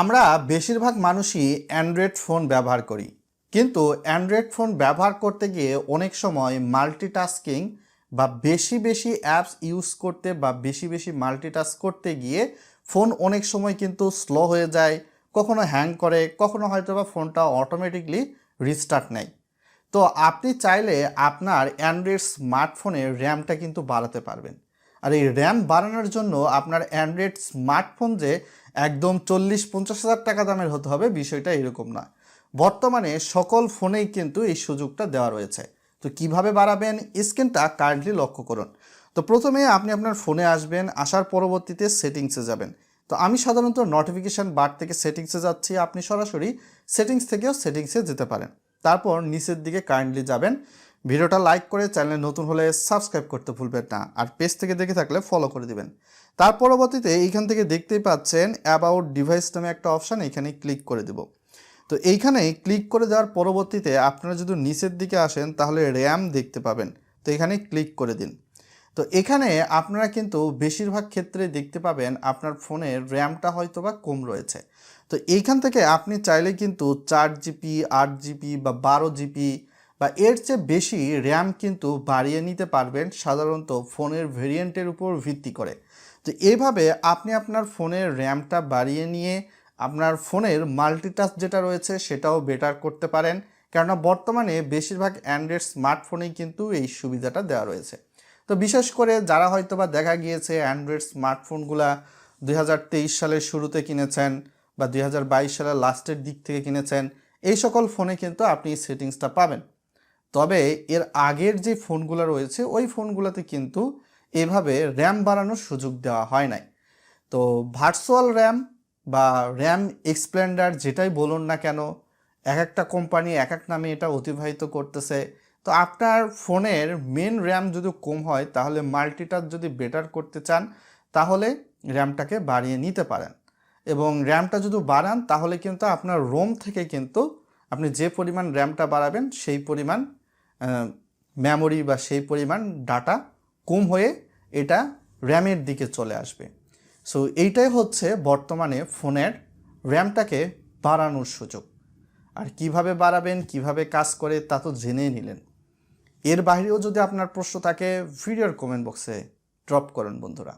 আমরা বেশিরভাগ মানুষই অ্যান্ড্রয়েড ফোন ব্যবহার করি। কিন্তু অ্যান্ড্রয়েড ফোন ব্যবহার করতে গিয়ে অনেক সময় মাল্টিটাস্কিং বা বেশি বেশি অ্যাপস ইউজ করতে বা বেশি বেশি মাল্টিটাস্ক করতে গিয়ে ফোন অনেক সময় কিন্তু স্লো হয়ে যায়, কখনো হ্যাং করে, কখনো হয়তো বা ফোনটা অটোমেটিকলি রিস্টার্ট নেয়। তো আপনি চাইলে আপনার অ্যান্ড্রয়েড স্মার্টফোনের র্যামটা কিন্তু বাড়াতে পারবেন। আর এই র্যাম বাড়ানোর জন্য আপনার অ্যান্ড্রয়েড স্মার্টফোন যে একদম চল্লিশ পঞ্চাশ হাজার টাকা দামের হতে হবে, বিষয়টা এরকম না বর্তমানে সকল ফোনেই কিন্তু এই সুযোগটা দেওয়া রয়েছে। তো কীভাবে বাড়াবেন? স্ক্রিনটা কাইন্ডলি লক্ষ্য করুন। তো প্রথমে আপনি আপনার ফোনে আসবেন, আসার পরবর্তীতে সেটিংসে যাবেন। তো আমি সাধারণত নোটিফিকেশান বার থেকে সেটিংসে যাচ্ছি, আপনি সরাসরি সেটিংস থেকেও সেটিংসে যেতে পারেন। তারপর নিচের দিকে কাইন্ডলি যাবেন। ভিডিওটা লাইক করে চ্যানেলে নতুন হলে সাবস্ক্রাইব করতে ভুলবেন না, আর পেজ থেকে দেখে থাকলে ফলো করে দিবেন। তার পরবর্তীতে এইখান থেকে দেখতেই পাচ্ছেন অ্যাবাউট ডিভাইস নামে একটা অপশান এখানে ক্লিক করে দিব। তো এইখানে ক্লিক করে দেওয়ার পরবর্তীতে আপনারা যদি নিচের দিকে আসেন, তাহলে র্যাম দেখতে পাবেন। তো এখানে ক্লিক করে দিন। তো এখানে আপনারা কিন্তু বেশিরভাগ ক্ষেত্রে দেখতে পাবেন আপনার ফোনের র্যামটা হয়তো বা কম রয়েছে। তো এইখান থেকে আপনি চাইলে কিন্তু চার জিবি আট জিবি বা বারো জিবি বা এর চেয়ে বেশি র্যাম কিন্তু বাড়িয়ে নিতে পারবেন সাধারণত ফোনের ভেরিয়েন্টের উপর ভিত্তি করে। তো এইভাবে আপনি আপনার ফোনের র্যামটা বাড়িয়ে নিয়ে আপনার ফোনের মাল্টিটাস্ক যেটা রয়েছে সেটাও বেটার করতে পারেন। কেননা বর্তমানে বেশিরভাগ অ্যান্ড্রয়েড স্মার্টফোনেই কিন্তু এই সুবিধাটা দেওয়া রয়েছে। তো বিশেষ করে যারা হয়তো বা দেখা গিয়েছে অ্যান্ড্রয়েড স্মার্টফোনগুলা দুই হাজার তেইশ সালের শুরুতে কিনেছেন বা দুই হাজার বাইশ সালের লাস্টের দিক থেকে কিনেছেন, এই সকল ফোনে কিন্তু আপনি সেটিংসটা পাবেন। তবে এর আগের যে ফোনগুলো রয়েছে, ওই ফোনগুলোতে কিন্তু এভাবে র্যাম বাড়ানোর সুযোগ দেওয়া হয় নাই। তো ভার্চুয়াল র্যাম বা র্যাম এক্সপ্লেন্ডার যেটাই বলুন না কেন, এক একটা কোম্পানি এক এক নামে এটা অতিবাহিত করতেছে। তো আপনার ফোনের মেন র্যাম যদি কম হয়, তাহলে মাল্টিটাচ যদি বেটার করতে চান, তাহলে র্যামটাকে বাড়িয়ে নিতে পারেন। এবং র্যামটা যদি বাড়ান, তাহলে কিন্তু আপনার রোম থেকে কিন্তু আপনি যে পরিমাণ র্যামটা বাড়াবেন, সেই পরিমাণ মেমোরি বা সেই পরিমাণ ডাটা কম হয়ে এটা র্যামের দিকে চলে আসবে। সো এইটাই হচ্ছে বর্তমানে ফোনের র্যামটাকে বাড়ানোর সুযোগ। আর কীভাবে বাড়াবেন, কীভাবে কাজ করে তা তো জেনেই নিলেন। এর বাইরেও যদি আপনার প্রশ্ন থাকে ভিডিওর কমেন্ট বক্সে ড্রপ করেন, বন্ধুরা।